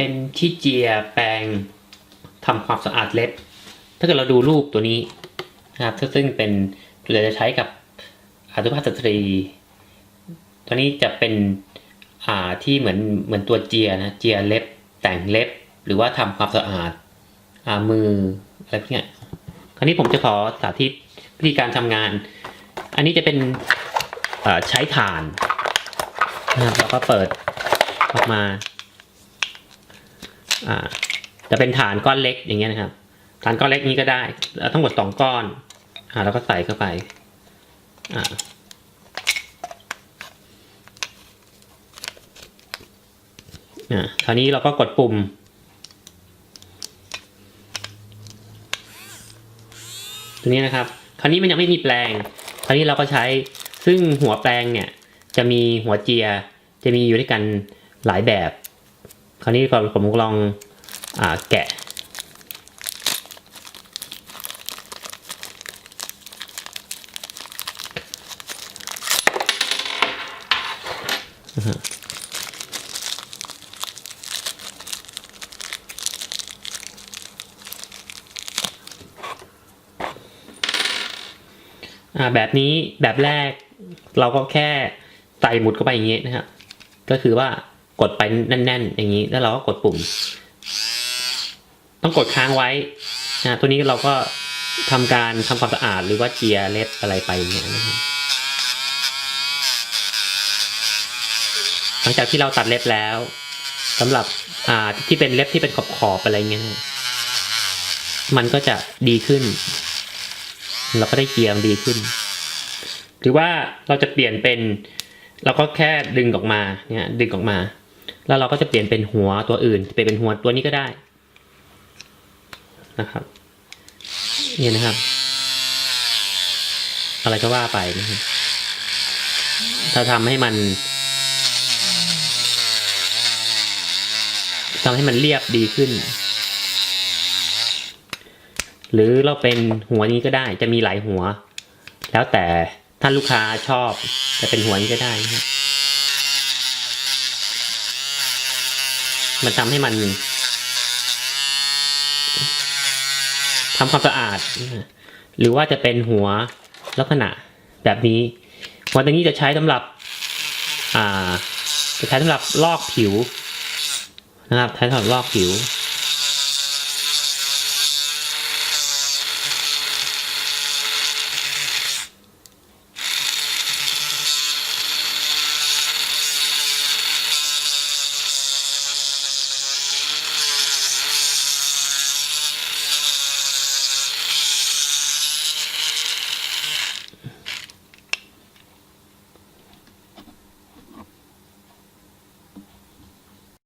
เป็นที่เจียแปรงทำความสะอาดเล็บ ถ้าเกิดเราดูรูปตัวนี้นะครับซึ่งเป็นเราจะใช้กับอาสุภาพสตรี ตัวนี้จะเป็นอ่าที่เหมือนเหมือนตัวเจียนะเจียเล็บ แต่งเล็บ หรือว่าทำความสะอาดอ่ามืออะไรพวกนี้คราวนี้ผมจะขอสาธิตวิธีการทำงาน อันนี้จะเป็นใช้ถ่านนะครับแล้วก็เปิดออกมา อ่าจะเป็นฐานก้อนเล็กอย่างเงี้ยนะครับ ฐานก้อนเล็กนี้ก็ได้แล้วทั้งหมดสองก้อน อ่า แล้วก็ใส่เข้าไป อ่าคราวนี้เราก็กดปุ่ม ตัวนี้นะครับ คราวนี้มันยังไม่มีแปลง คราวนี้เราก็ใช้ซึ่งหัวแปลงเนี่ย จะมีหัวเจีย จะมีอยู่ด้วยกันหลายแบบ ราวนี้ก่อนผมลองอแกะ แบบนี้แบบแรกเราก็แค่ใส่หมุดเข้าไปอย่างนี้นะครับก็คือว่า กดไปแน่น ๆ อย่างนี้ แล้วเราก็กดปุ่ม ต้องกดค้างไว้นะตัวนี้เราก็ทำการทำความสะอาดหรือว่าเจียเล็บอะไรไปอย่างเงี้ยนะครับหลังจากที่เราตัดเล็บแล้วสำหรับอ่าที่เป็นเล็บที่เป็นขอบๆอบอะไรเงี้ยมันก็จะดีขึ้น เราก็ได้เกียร์ดีขึ้น หรือว่าเราจะเปลี่ยนเป็น เราก็แค่ดึงออกมาเนี่ยดึงออกมา แล้วเราก็จะเปลี่ยนเป็นหัวตัวอื่นเปลี่ยนเป็นหัวตัวนี้ก็ได้นะครับเนี่ยนะครับ อะไรก็ว่าไปนะครับถ้าทำให้มันทำให้มันเรียบดีขึ้น หรือเราเป็นหัวนี้ก็ได้ จะมีหลายหัว แล้วแต่ท่านลูกค้าชอบจะเป็นหัวนี้ก็ได้นะครับ มันทำให้มันทำความสะอาด หรือว่าจะเป็นหัวลักษณะแบบนี้ หัวตัวนี้จะใช้สำหรับอ่าจะใช้สำหรับลอกผิวนะครับใช้สำหรับลอกผิว